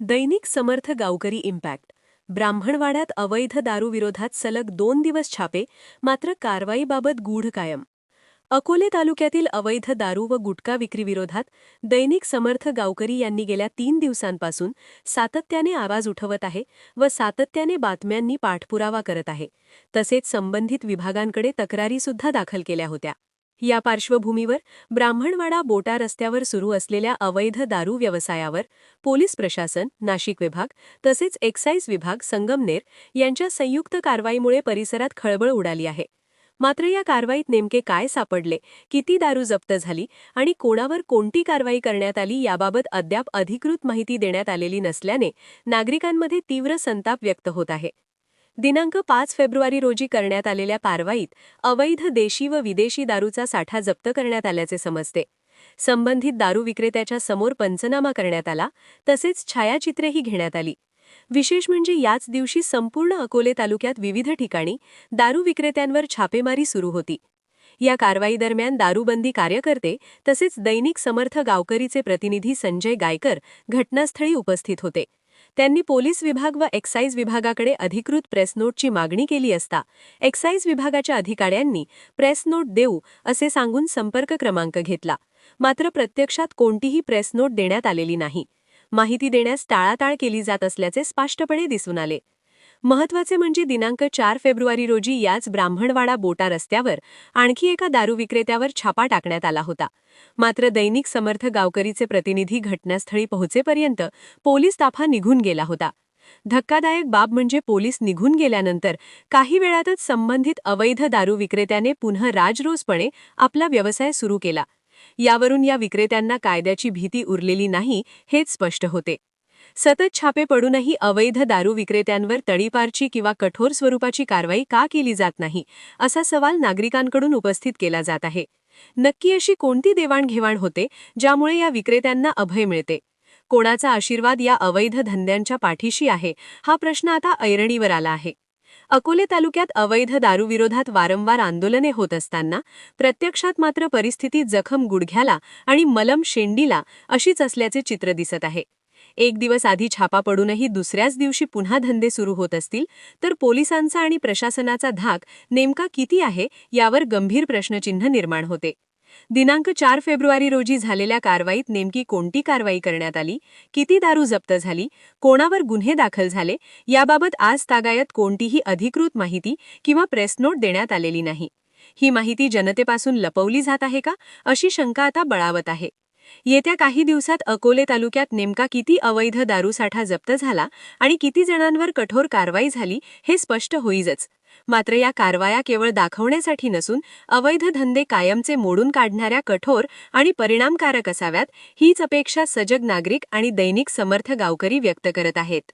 दैनिक समर्थ गावकरी इम्पॅक्ट. ब्राह्मणवाड्यात अवैध दारूविरोधात सलग दोन दिवस छापे मात्र कारवाईबाबत गूढ कायम. अकोले तालुक्यातील अवैध दारू व गुटखा विक्रीविरोधात दैनिक समर्थ गावकरी यांनी गेल्या तीन दिवसांपासून सातत्याने आवाज उठवत आहे व सातत्याने बातम्यांनी पाठपुरावा करत आहे. तसेच संबंधित विभागांकडे तक्रारीसुद्धा दाखल केल्या होत्या. या पार्श्वभूमीवर ब्राह्मणवाडा बोटा रस्त्यावर सुरू असलेल्या अवैध दारू व्यवसायावर पोलीस प्रशासन नाशिक विभाग तसेच एक्साईज विभाग संगमनेर यांच्या संयुक्त कारवाईमुळे परिसरात खळबळ उडाली आहे. मात्र या कारवाईत नेमके काय सापडले किती दारू जप्त झाली आणि कोणावर कोणती कारवाई करण्यात आली याबाबत अद्याप अधिकृत माहिती देण्यात आलेली नसल्याने नागरिकांमध्ये तीव्र संताप व्यक्त होत आहे. दिनांक पाच फेब्रुवारी रोजी करण्यात आलेल्या कारवाईत अवैध देशी व विदेशी दारूचा साठा जप्त करण्यात आल्याचे समजते. संबंधित दारू विक्रेत्याच्या समोर पंचनामा करण्यात आला तसेच छायाचित्रेही घेण्यात आली. विशेष म्हणजे याच दिवशी संपूर्ण अकोले तालुक्यात विविध ठिकाणी दारू विक्रेत्यांवर छापेमारी सुरू होती. या कारवाई दरम्यान दारूबंदी कार्यकर्ते तसेच दैनिक समर्थ गावकरीचे प्रतिनिधी संजय गायकर घटनास्थळी उपस्थित होते. त्यांनी पोलीस विभाग व एक्साईज विभागाकडे अधिकृत प्रेस नोटची मागणी केली असता एक्साईज विभागाच्या अधिकाऱ्यांनी प्रेस नोट देऊ असे सांगून संपर्क क्रमांक घेतला. मात्र प्रत्यक्षात कोणतीही प्रेस नोट देण्यात आलेली नाही. माहिती देण्यास टाळाटाळ केली जात असल्याचे स्पष्टपणे दिसून आले. महत्त्वाचे म्हणजे दिनांक चार फेब्रुवारी रोजी याच ब्राह्मणवाडा बोटा रस्त्यावर आणखी एका दारू विक्रेत्यावर छापा टाकण्यात आला होता. मात्र दैनिक समर्थ गावकरीचे प्रतिनिधी घटनास्थळी पोहोचेपर्यंत पोलीस ताफा निघून गेला होता. धक्कादायक बाब म्हणजे पोलीस निघून गेल्यानंतर काही वेळातच संबंधित अवैध दारू विक्रेत्याने पुन्हा राजरोसपणे आपला व्यवसाय सुरू केला. यावरून या विक्रेत्यांना कायद्याची भीती उरलेली नाही हेच स्पष्ट होते. सतत छापे पडूनही अवैध दारू विक्रेत्यांवर तडीपारची किंवा कठोर स्वरूपाची कारवाई का केली जात नाही असा सवाल नागरिकांकडून उपस्थित केला जात आहे. नक्की अशी कोणती देवाणघेवाण होते ज्यामुळे या विक्रेत्यांना अभय मिळते? कोणाचा आशीर्वाद या अवैध धंद्यांच्या पाठीशी आहे हा प्रश्न आता ऐरणीवर आला आहे. अकोले तालुक्यात अवैध दारूविरोधात वारंवार आंदोलने होत असताना प्रत्यक्षात मात्र परिस्थिती जखम गुडघ्याला आणि मलम शेंडीला अशीच असल्याचे चित्र दिसत आहे. एक दिवस आधी छापा पडूनही दुसऱ्याच दिवशी पुन्हा धंदे सुरू होत असतील तर पोलिसांचा आणि प्रशासनाचा धाक नेमका किती आहे यावर गंभीर प्रश्नचिन्ह निर्माण होते. दिनांक चार फेब्रुवारी रोजी झालेल्या कारवाईत नेमकी कोणती कारवाई करण्यात आली किती दारू जप्त झाली कोणावर गुन्हे दाखल झाले याबाबत आज तागायत कोणतीही अधिकृत माहिती किंवा प्रेसनोट देण्यात आलेली नाही. ही माहिती जनतेपासून लपवली जात आहे का अशी शंका आता बळावत आहे. येत्या काही दिवसात अकोले तालुक्यात नेमका किती अवैध दारूसाठा जप्त झाला आणि किती जणांवर कठोर कारवाई झाली हे स्पष्ट होईजच. मात्र या कारवाया केवळ दाखवण्यासाठी नसून अवैध धंदे कायमचे मोडून काढणाऱ्या कठोर आणि परिणामकारक असाव्यात हीच अपेक्षा सजग नागरिक आणि दैनिक समर्थ गावकरी व्यक्त करत आहेत.